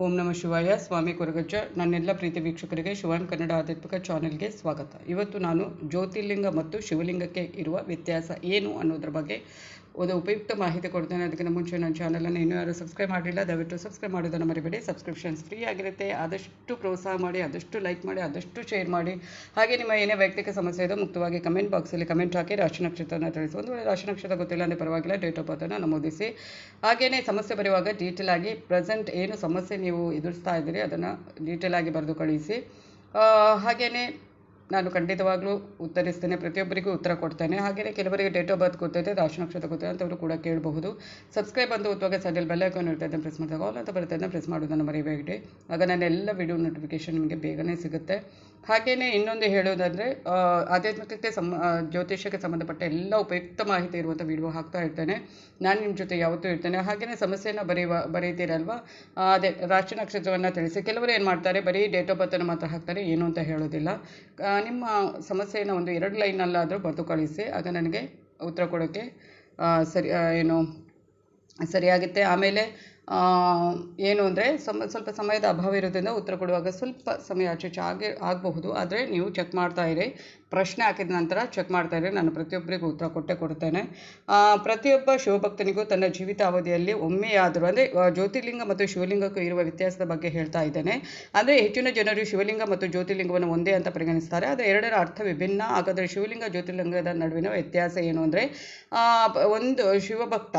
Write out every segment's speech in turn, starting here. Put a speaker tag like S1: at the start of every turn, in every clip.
S1: ಓಂ ನಮ ಶಿವಾಯ, ಸ್ವಾಮಿ ಕೊರಗಜ್ಜ, ನನ್ನೆಲ್ಲ ಪ್ರೀತಿ ವೀಕ್ಷಕರಿಗೆ ಶಿವಾನ್ ಕನ್ನಡ ಆಧ್ಯಾತ್ಮಿಕ ಚಾನೆಲ್ಗೆ ಸ್ವಾಗತ. ಇವತ್ತು ನಾನು ಜ್ಯೋತಿರ್ಲಿಂಗ ಮತ್ತು ಶಿವಲಿಂಗಕ್ಕೆ ಇರುವ ವ್ಯತ್ಯಾಸ ಏನು ಅನ್ನೋದ್ರ ಬಗ್ಗೆ ಒಂದು ಉಪಯುಕ್ತ ಮಾಹಿತಿ ಕೊಡ್ತೇನೆ. ಅದಕ್ಕಿಂತ ಮುಂಚೆ ನನ್ನ ಚಾನಲನ್ನು ಇನ್ನೂ ಯಾರು ಸಬ್ಸ್ಕ್ರೈಬ್ ಮಾಡಿಲ್ಲ, ದಯವಿಟ್ಟು ಸಬ್ಸ್ಕ್ರೈಬ್ ಮಾಡೋದನ್ನು ಮರಿಬೇಡಿ. ಸಬ್ಸ್ಕ್ರಿಪ್ಷನ್ಸ್ ಫ್ರೀ ಆಗಿರುತ್ತೆ. ಆದಷ್ಟು ಪ್ರೋತ್ಸಾಹ ಮಾಡಿ, ಆದಷ್ಟು ಲೈಕ್ ಮಾಡಿ, ಆದಷ್ಟು ಶೇರ್ ಮಾಡಿ. ಹಾಗೆ ನಿಮ್ಮ ಏನೇ ವೈಯಕ್ತಿಕ ಸಮಸ್ಯೆ ಇದೆ ಮುಕ್ತವಾಗಿ ಕಮೆಂಟ್ ಬಾಕ್ಸಲ್ಲಿ ಕಮೆಂಟ್ ಹಾಕಿ, ರಾಶಿ ನಕ್ಷತ್ರನ ತಿಳಿಸಿ. ಒಂದು ವೇಳೆ ರಾಶಿ ನಕ್ಷತ್ರ ಗೊತ್ತಿಲ್ಲ ಅಂದರೆ ಪರವಾಗಿಲ್ಲ ಡೇಟ್ ಆಫ್ ಬರ್ತನ್ನು ನಮೂದಿಸಿ. ಹಾಗೆಯೇ ಸಮಸ್ಯೆ ಬರೆಯುವಾಗ ಡೀಟೇಲ್ ಆಗಿ ಪ್ರೆಸೆಂಟ್ ಏನು ಸಮಸ್ಯೆ ನೀವು ಎದುರಿಸ್ತಾ ಇದ್ದೀರಿ ಅದನ್ನು ಡೀಟೇಲ್ ಆಗಿ ಬರೆದು ಕಳಿಸಿ. ಹಾಗೆಯೇ ನಾನು ಖಂಡಿತವಾಗ್ಲೂ ಉತ್ತರಿಸ್ತೇನೆ. ಪ್ರತಿಯೊಬ್ಬರಿಗೂ ಉತ್ತರ ಕೊಡ್ತೇನೆ. ಹಾಗೆಯೇ ಕೆಲವರಿಗೆ ಡೇಟ್ ಆಫ್ ಬರ್ತ್ ಗೊತ್ತೈತೆ, ರಾಶಿ ನಕ್ಷತ್ರ ಗೊತ್ತಿದೆ ಅಂತವರು ಕೂಡ ಕೇಳಬಹುದು. ಸಬ್ಸ್ಕ್ರೈಬ್ ಅಂತ ಒತ್ತುವಾಗ ಸೈಡಲ್ಲಿ ಬೆಲ್ ಐಕಾನ್ ಇರ್ತಾ ಇದೆ ಪ್ರೆಸ್ ಮಾಡಿದಾಗ ಆಲ್ ಅಂತ ಬರುತ್ತೆ ಅದನ್ನು ಪ್ರೆಸ್ ಮಾಡೋದನ್ನು ಮರಿಬೇಡಿ ಆಗ ನನ್ನ ಎಲ್ಲ ವಿಡಿಯೋ ನೋಟಿಫಿಕೇಶನ್ ನಿಮಗೆ ಬೇಗನೆ ಸಿಗುತ್ತೆ. ಹಾಗೆಯೇ ಇನ್ನೊಂದು ಹೇಳೋದಾದರೆ ಆಧ್ಯಾತ್ಮಿಕಕ್ಕೆ ಸಮ ಜ್ಯೋತಿಷ್ಯಕ್ಕೆ ಸಂಬಂಧಪಟ್ಟ ಎಲ್ಲ ಉಪಯುಕ್ತ ಮಾಹಿತಿ ಇರುವಂಥ ವಿಡಿಯೋ ಹಾಕ್ತಾ ಇರ್ತೇನೆ. ನಾನು ನಿಮ್ಮ ಜೊತೆ ಯಾವತ್ತೂ ಇರ್ತೇನೆ. ಹಾಗೆಯೇ ಸಮಸ್ಯೆಯನ್ನು ಬರೆಯುವ ಬರೀತೀರಲ್ವ ಅದೇ, ರಾಶಿ ನಕ್ಷತ್ರವನ್ನು ತಿಳಿಸಿ. ಕೆಲವರು ಏನು ಮಾಡ್ತಾರೆ, ಬರೀ ಡೇಟ್ ಆಫ್ ಬರ್ತನ್ನು ಮಾತ್ರ ಹಾಕ್ತಾರೆ, ಏನು ಅಂತ ಹೇಳೋದಿಲ್ಲ. ನಿಮ್ಮ ಸಮಸ್ಯೆಯನ್ನು ಒಂದು ಎರಡು ಲೈನಲ್ಲಾದರೂ ಬರೆದು ಕಳಿಸಿ ಆಗ ನನಗೆ ಉತ್ತರ ಕೊಡೋಕ್ಕೆ ಸರಿ ಏನು, ಸರಿಯಾಗುತ್ತೆ. ಆಮೇಲೆ ಏನು ಅಂದರೆ ಸಮ, ಸ್ವಲ್ಪ ಸಮಯದ ಅಭಾವ ಇರೋದ್ರಿಂದ ಉತ್ತರ ಕೊಡುವಾಗ ಸ್ವಲ್ಪ ಸಮಯ ಆಚೆ ಈಚೆ ಆಗಿ ಆಗಬಹುದು. ಆದರೆ ನೀವು ಚೆಕ್ ಮಾಡ್ತಾ ಇರಿ. ಪ್ರಶ್ನೆ ಹಾಕಿದ ನಂತರ ಚೆಕ್ ಮಾಡ್ತಾ ಇರಿ. ನಾನು ಪ್ರತಿಯೊಬ್ಬರಿಗೂ ಉತ್ತರ ಕೊಟ್ಟೆ ಕೊಡ್ತೇನೆ. ಪ್ರತಿಯೊಬ್ಬ ಶಿವಭಕ್ತನಿಗೂ ತನ್ನ ಜೀವಿತಾವಧಿಯಲ್ಲಿ ಒಮ್ಮೆಯಾದರೂ ಅಂದರೆ ಜ್ಯೋತಿರ್ಲಿಂಗ ಮತ್ತು ಶಿವಲಿಂಗಕ್ಕೂ ಇರುವ ವ್ಯತ್ಯಾಸದ ಬಗ್ಗೆ ಹೇಳ್ತಾ ಇದ್ದೇನೆ. ಅಂದರೆ ಹೆಚ್ಚಿನ ಜನರು ಶಿವಲಿಂಗ ಮತ್ತು ಜ್ಯೋತಿರ್ಲಿಂಗವನ್ನು ಒಂದೇ ಅಂತ ಪರಿಗಣಿಸ್ತಾರೆ. ಆದರೆ ಎರಡರ ಅರ್ಥ ವಿಭಿನ್ನ. ಹಾಗಾದರೆ ಶಿವಲಿಂಗ, ಜ್ಯೋತಿರ್ಲಿಂಗದ ನಡುವಿನ ವ್ಯತ್ಯಾಸ ಏನು ಅಂದರೆ ಒಂದು ಶಿವಭಕ್ತ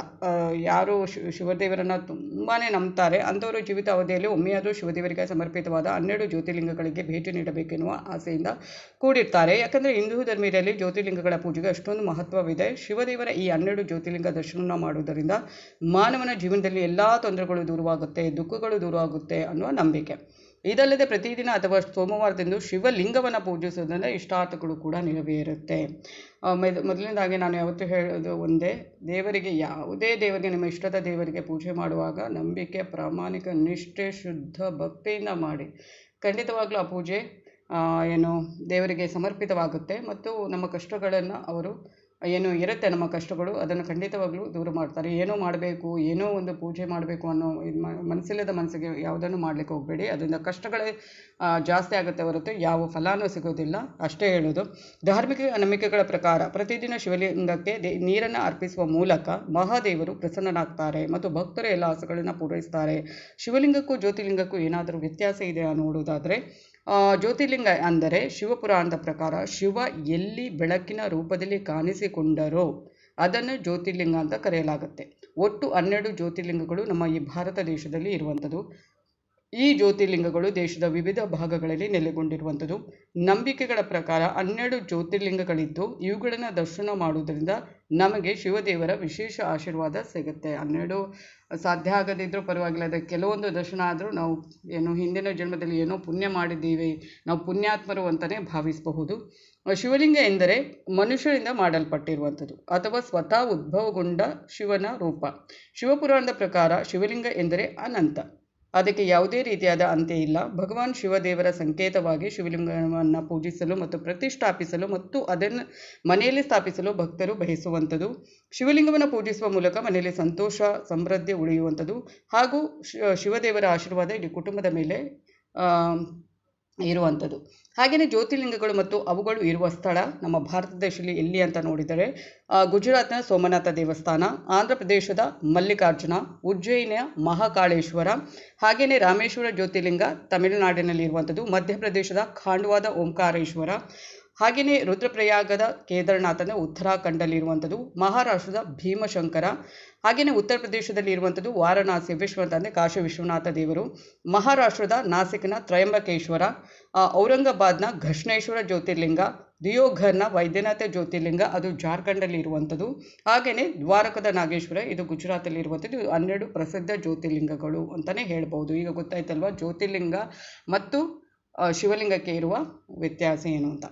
S1: ಯಾರು ಶಿವದೇವರನ್ನು ತುಂಬಾ ನಂಬ್ತಾರೆ. ಅಂಥವರು ಜೀವಿತಾವಧಿಯಲ್ಲಿ ಒಮ್ಮೆಯಾದರೂ ಶಿವದೇವರಿಗೆ ಸಮರ್ಪಿತವಾದ ಹನ್ನೆರಡು ಜ್ಯೋತಿರ್ಲಿಂಗಗಳಿಗೆ ಭೇಟಿ ನೀಡಬೇಕೆನ್ನುವ ಆಸೆಯಿಂದ ಕೂಡಿರ್ತಾರೆ. ಯಾಕಂದರೆ ಹಿಂದೂ ಧರ್ಮದಲ್ಲಿ ಜ್ಯೋತಿರ್ಲಿಂಗಗಳ ಪೂಜೆಗೆ ಅಷ್ಟೊಂದು ಮಹತ್ವವಿದೆ. ಶಿವದೇವರ ಈ ಹನ್ನೆರಡು ಜ್ಯೋತಿರ್ಲಿಂಗ ದರ್ಶನ ಮಾಡುವುದರಿಂದ ಮಾನವನ ಜೀವನದಲ್ಲಿ ಎಲ್ಲ ತೊಂದರೆಗಳು ದೂರವಾಗುತ್ತೆ, ದುಃಖಗಳು ದೂರವಾಗುತ್ತೆ ಅನ್ನುವ ನಂಬಿಕೆ. ಇದಲ್ಲದೆ ಪ್ರತಿದಿನ ಅಥವಾ ಸೋಮವಾರದಂದು ಶಿವಲಿಂಗವನ್ನು ಪೂಜಿಸೋದ್ರಿಂದ ಇಷ್ಟಾರ್ಥಗಳು ಕೂಡ ನೆರವೇರುತ್ತೆ. ಮೊದಲನೇದಾಗಿ ನಾನು ಯಾವತ್ತೂ ಹೇಳೋದು ಒಂದೇ, ದೇವರಿಗೆ ಯಾವುದೇ ದೇವರಿಗೆ, ನಿಮ್ಮ ಇಷ್ಟದ ದೇವರಿಗೆ ಪೂಜೆ ಮಾಡುವಾಗ ನಂಬಿಕೆ, ಪ್ರಾಮಾಣಿಕ, ನಿಷ್ಠೆ, ಶುದ್ಧ ಭಕ್ತಿಯಿಂದ ಮಾಡಿ. ಖಂಡಿತವಾಗ್ಲೂ ಆ ಪೂಜೆ ಏನು ದೇವರಿಗೆ ಸಮರ್ಪಿತವಾಗುತ್ತೆ ಮತ್ತು ನಮ್ಮ ಕಷ್ಟಗಳನ್ನು ಅವರು ಏನು ಇರುತ್ತೆ ನಮ್ಮ ಕಷ್ಟಗಳು ಅದನ್ನು ಖಂಡಿತವಾಗ್ಲೂ ದೂರ ಮಾಡ್ತಾರೆ. ಏನೋ ಮಾಡಬೇಕು ಏನೋ ಒಂದು ಪೂಜೆ ಮಾಡಬೇಕು ಅನ್ನೋ ಇದು ಮನಸ್ಸಿಲ್ಲದ ಮನಸ್ಸಿಗೆ ಯಾವುದನ್ನು ಮಾಡಲಿಕ್ಕೆ ಹೋಗಬೇಡಿ. ಅದರಿಂದ ಕಷ್ಟಗಳೇ ಜಾಸ್ತಿ ಆಗುತ್ತೆ ಹೊರತು ಯಾವ ಫಲಾನೂ ಸಿಗೋದಿಲ್ಲ. ಅಷ್ಟೇ ಹೇಳೋದು ಧಾರ್ಮಿಕ ನಂಬಿಕೆಗಳ ಪ್ರಕಾರ ಪ್ರತಿದಿನ ಶಿವಲಿಂಗಕ್ಕೆ ದೇ ನೀರನ್ನು ಅರ್ಪಿಸುವ ಮೂಲಕ ಮಹಾದೇವರು ಪ್ರಸನ್ನನಾಗ್ತಾರೆ ಮತ್ತು ಭಕ್ತರ ಎಲ್ಲ ಆಸೆಗಳನ್ನು ಪೂರೈಸ್ತಾರೆ. ಶಿವಲಿಂಗಕ್ಕೂ ಜ್ಯೋತಿರ್ಲಿಂಗಕ್ಕೂ ಏನಾದರೂ ವ್ಯತ್ಯಾಸ ಇದೆಯಾ ನೋಡುವುದಾದರೆ ಆ, ಜ್ಯೋತಿರ್ಲಿಂಗ ಅಂದರೆ ಶಿವಪುರಾಣದ ಪ್ರಕಾರ ಶಿವ ಎಲ್ಲಿ ಬೆಳಕಿನ ರೂಪದಲ್ಲಿ ಕಾಣಿಸಿಕೊಂಡರೋ ಅದನ್ನು ಜ್ಯೋತಿರ್ಲಿಂಗ ಅಂತ ಕರೆಯಲಾಗುತ್ತೆ. ಒಟ್ಟು ಹನ್ನೆರಡು ಜ್ಯೋತಿರ್ಲಿಂಗಗಳು ನಮ್ಮ ಈ ಭಾರತ ದೇಶದಲ್ಲಿ ಇರುವಂಥದ್ದು. ಈ ಜ್ಯೋತಿರ್ಲಿಂಗಗಳು ದೇಶದ ವಿವಿಧ ಭಾಗಗಳಲ್ಲಿ ನೆಲೆಗೊಂಡಿರುವಂಥದ್ದು. ನಂಬಿಕೆಗಳ ಪ್ರಕಾರ ಹನ್ನೆರಡು ಜ್ಯೋತಿರ್ಲಿಂಗಗಳಿದ್ದು, ಇವುಗಳನ್ನು ದರ್ಶನ ಮಾಡುವುದರಿಂದ ನಮಗೆ ಶಿವದೇವರ ವಿಶೇಷ ಆಶೀರ್ವಾದ ಸಿಗುತ್ತೆ. ಹನ್ನೆರಡು ಸಾಧ್ಯ ಆಗದಿದ್ದರೂ ಪರವಾಗಿಲ್ಲ ಅದಕ್ಕೆ ಕೆಲವೊಂದು ದರ್ಶನ ಆದರೂ ನಾವು ಏನು ಹಿಂದಿನ ಜನ್ಮದಲ್ಲಿ ಏನೋ ಪುಣ್ಯ ಮಾಡಿದ್ದೀವಿ, ನಾವು ಪುಣ್ಯಾತ್ಮರು ಅಂತಲೇ ಭಾವಿಸಬಹುದು. ಶಿವಲಿಂಗ ಎಂದರೆ ಮನುಷ್ಯರಿಂದ ಮಾಡಲ್ಪಟ್ಟಿರುವಂಥದ್ದು, ಅಥವಾ ಸ್ವತಃ ಉದ್ಭವಗೊಂಡ ಶಿವನ ರೂಪ. ಶಿವಪುರಾಣದ ಪ್ರಕಾರ ಶಿವಲಿಂಗ ಎಂದರೆ ಅನಂತ. ಅದಕ್ಕೆ ಯಾವುದೇ ರೀತಿಯಾದ ಅಂತ್ಯ ಇಲ್ಲ. ಭಗವಾನ್ ಶಿವದೇವರ ಸಂಕೇತವಾಗಿ ಶಿವಲಿಂಗವನ್ನು ಪೂಜಿಸಲು ಮತ್ತು ಪ್ರತಿಷ್ಠಾಪಿಸಲು ಮತ್ತು ಅದನ್ನು ಮನೆಯಲ್ಲಿ ಸ್ಥಾಪಿಸಲು ಭಕ್ತರು ಬಯಸುವಂಥದ್ದು. ಶಿವಲಿಂಗವನ್ನು ಪೂಜಿಸುವ ಮೂಲಕ ಮನೆಯಲ್ಲಿ ಸಂತೋಷ, ಸಮೃದ್ಧಿ ಉಳಿಯುವಂಥದ್ದು. ಹಾಗೂ ಶಿವದೇವರ ಆಶೀರ್ವಾದ ಇಡೀ ಕುಟುಂಬದ ಮೇಲೆ ಇರುವಂಥದ್ದು. ಹಾಗೆಯೇ ಜ್ಯೋತಿರ್ಲಿಂಗಗಳು ಮತ್ತು ಅವುಗಳು ಇರುವ ಸ್ಥಳ ನಮ್ಮ ಭಾರತ ದೇಶದಲ್ಲಿ ಎಲ್ಲಿ ಅಂತ ನೋಡಿದರೆ ಗುಜರಾತ್ನ ಸೋಮನಾಥ ದೇವಸ್ಥಾನ, ಆಂಧ್ರ ಪ್ರದೇಶದ ಮಲ್ಲಿಕಾರ್ಜುನ, ಉಜ್ಜಯಿನಿಯ ಮಹಾಕಾಳೇಶ್ವರ, ಹಾಗೆಯೇ ರಾಮೇಶ್ವರ ಜ್ಯೋತಿರ್ಲಿಂಗ ತಮಿಳುನಾಡಿನಲ್ಲಿ ಇರುವಂಥದ್ದು ಮಧ್ಯಪ್ರದೇಶದ ಖಾಂಡ್ವಾದ ಓಂಕಾರೇಶ್ವರ ಹಾಗೆಯೇ ರುದ್ರಪ್ರಯಾಗದ ಕೇದಾರನಾಥನ ಉತ್ತರಾಖಂಡಲ್ಲಿರುವಂಥದ್ದು, ಮಹಾರಾಷ್ಟ್ರದ ಭೀಮಶಂಕರ, ಹಾಗೆಯೇ ಉತ್ತರ ಪ್ರದೇಶದಲ್ಲಿ ಇರುವಂಥದ್ದು ವಾರಣಾಸಿ, ವಿಶ್ವನಾಥ ಅಂದರೆ ಕಾಶಿ ವಿಶ್ವನಾಥ ದೇವರು, ಮಹಾರಾಷ್ಟ್ರದ ನಾಸಿಕ್ನ ತ್ರಯಂಬಕೇಶ್ವರ ಔರಂಗಾಬಾದ್ನ ಘರ್ಷ್ಣೇಶ್ವರ ಜ್ಯೋತಿರ್ಲಿಂಗ, ದಿಯೋಘರ್ನ ವೈದ್ಯನಾಥ ಜ್ಯೋತಿರ್ಲಿಂಗ, ಅದು ಜಾರ್ಖಂಡಲ್ಲಿ ಇರುವಂಥದ್ದು ಹಾಗೆಯೇ ದ್ವಾರಕದ ನಾಗೇಶ್ವರ, ಇದು ಗುಜರಾತಲ್ಲಿ ಇರುವಂಥದ್ದು ಇದು ಹನ್ನೆರಡು ಪ್ರಸಿದ್ಧ ಜ್ಯೋತಿರ್ಲಿಂಗಗಳು ಅಂತಲೇ ಹೇಳ್ಬೋದು. ಈಗ ಗೊತ್ತಾಯ್ತಲ್ವ? ಜ್ಯೋತಿರ್ಲಿಂಗ ಮತ್ತು ಶಿವಲಿಂಗಕ್ಕೆ ಇರುವ ವ್ಯತ್ಯಾಸ ಏನು ಅಂತ?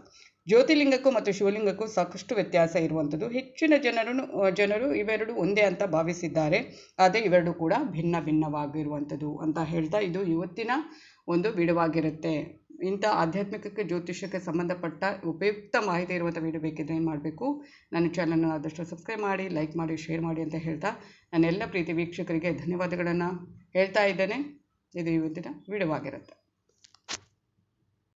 S1: ಜ್ಯೋತಿರ್ಲಿಂಗಕ್ಕೂ ಮತ್ತು ಶಿವಲಿಂಗಕ್ಕೂ ಸಾಕಷ್ಟು ವ್ಯತ್ಯಾಸ ಇರುವಂಥದ್ದು. ಹೆಚ್ಚಿನ ಜನರನ್ನು ಜನರು ಇವೆರಡು ಒಂದೇ ಅಂತ ಭಾವಿಸಿದ್ದಾರೆ. ಆದರೆ ಇವೆರಡು ಕೂಡ ಭಿನ್ನ ಭಿನ್ನವಾಗಿರುವಂಥದ್ದು ಅಂತ ಹೇಳ್ತಾ ಇದು ಇವತ್ತಿನ ಒಂದು ವಿಡವಾಗಿರುತ್ತೆ ಇಂಥ ಆಧ್ಯಾತ್ಮಿಕಕ್ಕೆ ಜ್ಯೋತಿಷ್ಯಕ್ಕೆ ಸಂಬಂಧಪಟ್ಟ ಉಪಯುಕ್ತ ಮಾಹಿತಿ ಇರುವಂಥ ವಿಡಿಯೋ ಬೇಕಿದ್ರೆ ಏನು ಮಾಡಬೇಕು? ನನ್ನ ಚಾನಲ್ನ ಆದಷ್ಟು ಸಬ್ಸ್ಕ್ರೈಬ್ ಮಾಡಿ ಲೈಕ್ ಮಾಡಿ ಶೇರ್ ಮಾಡಿ ಅಂತ ಹೇಳ್ತಾ ನನ್ನೆಲ್ಲ ಪ್ರೀತಿ ವೀಕ್ಷಕರಿಗೆ ಧನ್ಯವಾದಗಳನ್ನು ಹೇಳ್ತಾ ಇದ್ದೇನೆ. ಇದು ಇವತ್ತಿನ ವಿಡಿಯೋ ಆಗಿರುತ್ತೆ